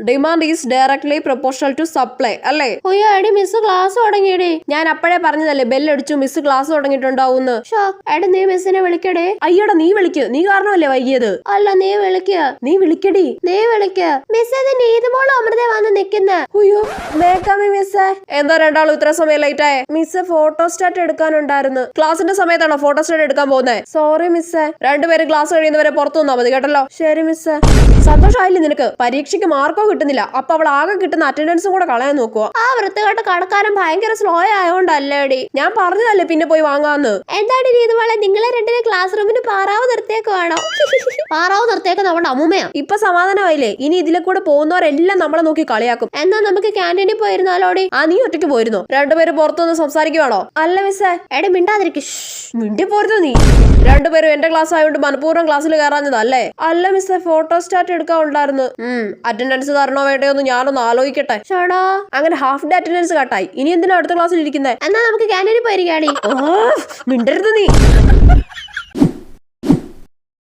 Demand is directly proportional to supply അല്ലേ? അയ്യോ എടി മിസ് ക്ലാസ് തുടങ്ങിയടി. ഞാൻ അപ്പോഴേ പറഞ്ഞതല്ലേ ബെല്ലടിച്ചു മിസ് ക്ലാസ് തുടങ്ങിയിട്ടുണ്ടാവുന്ന്. ഷോ എടി നീ മിസ്സിനെ വിളിക്കടേ. അയ്യോടാ നീ വിളിക്ക്. നീ കാരണമല്ലേ വൈകിയത്? അല്ല നീ വിളിക്ക. നീ വിളിക്കടി. നീ വിളിക്ക. മിസ് നീതുമോൾ അമൃത വന്ന് നിക്കുന്ന അയ്യോ മേക്കാമി എന്താ രണ്ടാളും ഇത്ര സമയം ലേറ്റ് ആയേ? മിസ് ഫോട്ടോ സ്റ്റാറ്റ് എടുക്കാനുണ്ടായിരുന്നു. ക്ലാസിന്റെ സമയത്താണോ ഫോട്ടോ സ്റ്റാറ്റ് എടുക്കാൻ പോകുന്നത് സോറി മിസ്സേ. രണ്ടുപേരും ക്ലാസ് കഴിയുന്നവരെ പുറത്തു നിന്നാ മതി കേട്ടല്ലോ? ശരി മിസ്സേ. സന്തോഷമായില്ലേ നിനക്ക്? പരീക്ഷയ്ക്ക് മാർക്കോ കിട്ടുന്നില്ല. അപ്പൊ അവൾ ആകെ കിട്ടുന്ന അറ്റൻഡൻസും കൂടെ കളയാൻ നോക്കുക ആ വൃത്തികെട്ട കടക്കാരൻ ഭയങ്കര സ്ലോ ആയോണ്ടല്ലേടി. ഞാൻ പറഞ്ഞതല്ലേ പിന്നെ പോയി വാങ്ങാന്ന്. എന്താണ് നീതുമോളെ നിങ്ങളെ രണ്ടിനെ ക്ലാസ് റൂമിന് പാറാവ് നിർത്തിയേക്കുവാണോ പാറാവ് നിർത്തിയേക്കുന്ന നമ്മുടെ അമ്മൂമ്മയാ. ഇപ്പൊ സമാധാനമായില്ലേ? ഇനി ഇതിലെ കൂടെ പോകുന്നവരെല്ലാം നമ്മളെ നോക്കി കളിയാക്കും. എന്നാ നമുക്ക് ക്യാന്റീനിൽ പോയിരുന്നാലോടി ആ നീ ഒറ്റയ്ക്ക് പോയിരുന്നോ? രണ്ടുപേരും പുറത്തുനിന്ന് സംസാരിക്കുവാണോ? അല്ല മിസ് എടി മിണ്ടാതിരിക്കും. മിണ്ടി പോരുന്നു നീ? രണ്ടുപേരും എന്റെ ക്ലാസ് ആയതുകൊണ്ട് മനഃപൂർവം ക്ലാസ്സിൽ കയറാഞ്ഞതല്ലേ? അല്ല മിസ് ഫോട്ടോ സ്റ്റാറ്റ് എടുക്കാൻ ഉണ്ടായിരുന്നു അറ്റൻഡൻസ് തരണോ വേണ്ടയോ എന്ന് ഞാനൊന്ന് ആലോചിക്കട്ടെ. ഷോടോ. അങ്ങനെ ഹാഫ് ഡേ അറ്റൻഡൻസ് കട്ടായി. ഇനി എന്തിനാ അടുത്ത ക്ലാസ്സിൽ ഇരിക്കുന്നത് എന്നാ നമുക്ക് ക്യാന്റീനിൽ പോയിരിക്കാടി മിണ്ടരുത് നീ.